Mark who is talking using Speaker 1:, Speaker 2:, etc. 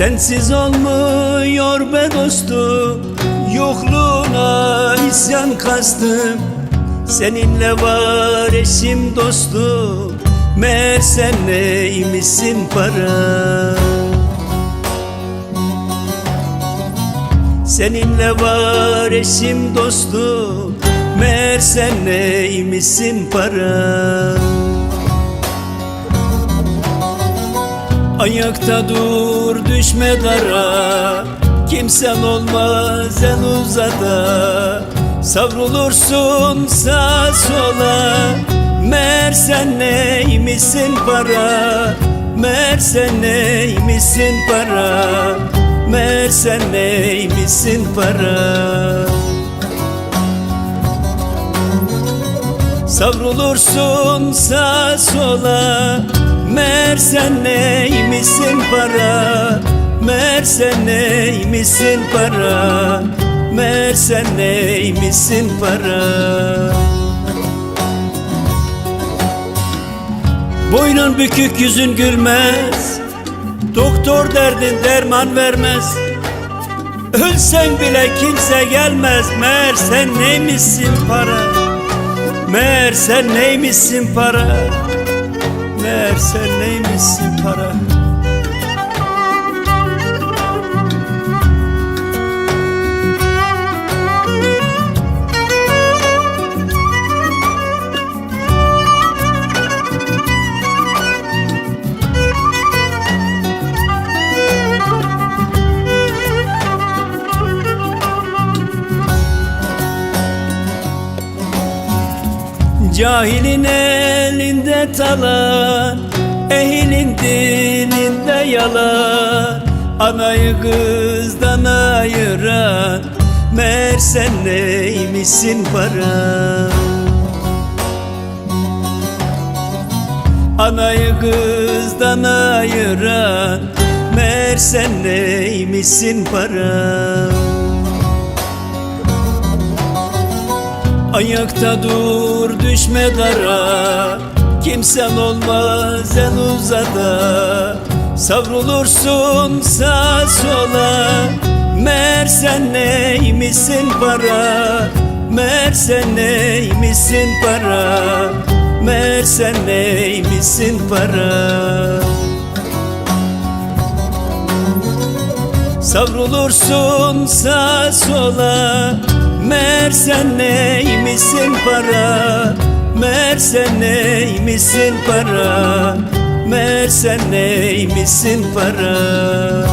Speaker 1: Sensiz olmuyor be dostum Yokluğuna isyan kastım. Seninle var eşim dostum Meğer sen neymişsin para Seninle var eşim dostum Meğer sen neymişsin para Ayakta dur düşme dara Kimsen olmaz en uzada. Savrulursun sağ sola. Meğer sen neymişsin para? Meğer sen neymişsin para? Meğer sen neymişsin para? Savrulursun sağ sola Meğer sen neymişsin para? Meğer sen neymişsin para? Meğer sen neymişsin para? Boynun bükük yüzün gülmez. Doktor derdin derman vermez. Ölsen bile kimse gelmez. Meğer sen neymişsin para? Meğer sen neymişsin para Meğer sen neymişsin para? Cahilin elinde talan Ehlin dilinde yalan Anayı kızdan ayıran Meğer sen neymişsin para Anayı kızdan ayıran Meğer sen neymişsin para Ayakta dur düşme dara Kimsen olmaz en uzada. Savrulursun sağ sola. Meğer sen neymişsin para? Meğer sen neymişsin para? Meğer sen neymişsin para? Savrulursun sağ sola. Meğer sen neymişsin para Meğer sen neymişsin para? Meğer sen neymişsin para